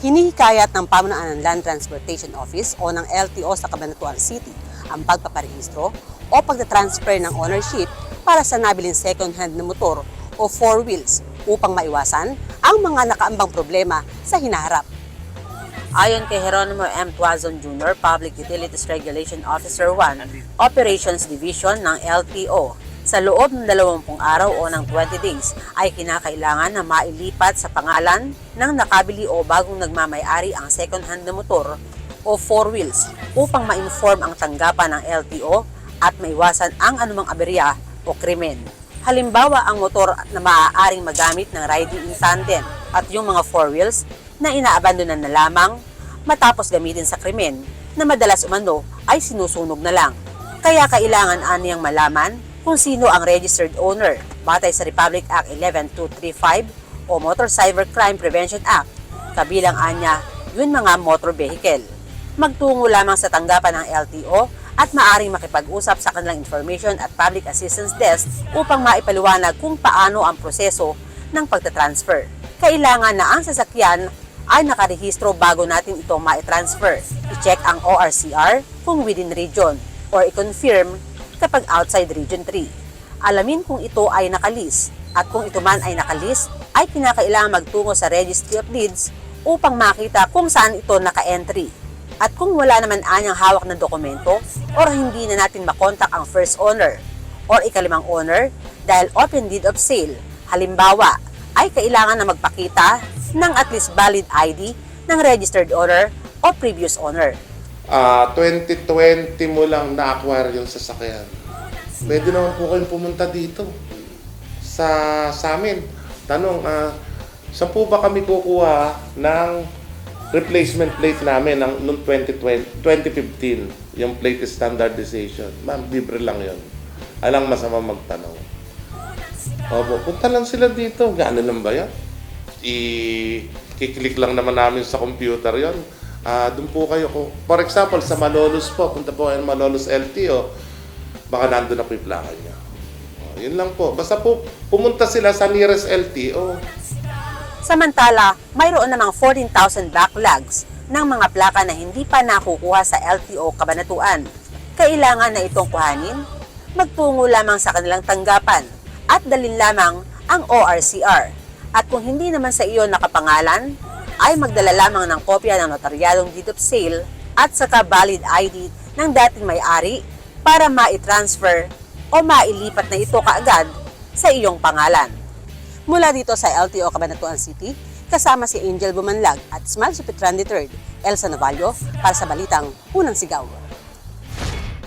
Hinihikayat ng Pamunuan ng Land Transportation Office o ng LTO sa Cabanatuan City ang pagpaparehistro o pagtatransfer ng ownership para sa nabiling second-hand na motor o four wheels upang maiwasan ang mga nakaambang problema sa hinaharap. Ayon kay Geronimo M. Tuazon Jr., Public Utilities Regulation Officer 1, Operations Division ng LTO, sa loob ng 20 araw o ng 20 days ay kinakailangan na mailipat sa pangalan ng nakabili o bagong nagmamayari ang second-hand na motor o four wheels upang ma-inform ang tanggapan ng LTO at maiwasan ang anumang aberya o krimen. Halimbawa ang motor na maaaring magamit ng riding in tandem at yung mga four wheels na inaabandonan na lamang matapos gamitin sa krimen na madalas umano ay sinusunog na lang. Kaya kailangan aniyang malaman kung sino ang registered owner batay sa Republic Act 11235 o Motor Cyber Crime Prevention Act. Kabilang anya, yun mga motor vehicle. Magtungo lamang sa tanggapan ng LTO at maaring makipag-usap sa kanilang Information at Public Assistance Desk upang maipaliwanag kung paano ang proseso ng pagtatransfer. Kailangan na ang sasakyan ay nakarehistro bago natin ito ma-transfer. I-check ang ORCR kung within region or i-confirm kapag outside Region 3. Alamin kung ito ay nakalis at kung ito man ay nakalis, ay kinakailangan magtungo sa Registry of Deeds upang makita kung saan ito naka-entry. At kung wala naman anyang hawak na dokumento or hindi na natin makontak ang first owner or ikalimang owner dahil open deed of sale, halimbawa, ay kailangan na magpakita ng at least valid ID ng registered owner o previous owner. Ah, 2020 mo lang na-acquire yung sasakyan. Pwede naman po kayong pumunta dito sa sa amin. Tanong, ah, saan po ba kami kukuha ng replacement plate namin ng noong 2020, 2015, yung plate standardization. Ma'am, libre lang yon. Alang masama magtanong. Opo, punta lang sila dito. Gano'n lang ba yan? I-click lang naman namin sa computer yon. Ah, doon po kayo. For example, sa Malolos po, punta po kayo ng Malolos LTO, baka nandun na po yung plaka niya. Oh, yun lang po. Basta po, pumunta sila sa nearest LTO. Samantala, mayroon namang 14,000 backlogs ng mga plaka na hindi pa nakukuha sa LTO Kabanatuan. Kailangan na itong kuhanin, magtungo lamang sa kanilang tanggapan at dalin lamang ang ORCR. At kung hindi naman sa iyo nakapangalan, ay magdala lamang ng kopya ng notaryadong deed of sale at saka valid ID ng dating may-ari para ma-transfer o mailipat na ito kaagad sa iyong pangalan. Mula dito sa LTO Cabanatuan City, kasama si Angel Bumanlag at Smile Supitran III, Elsa Navallo para sa Balitang Unang Sigaw.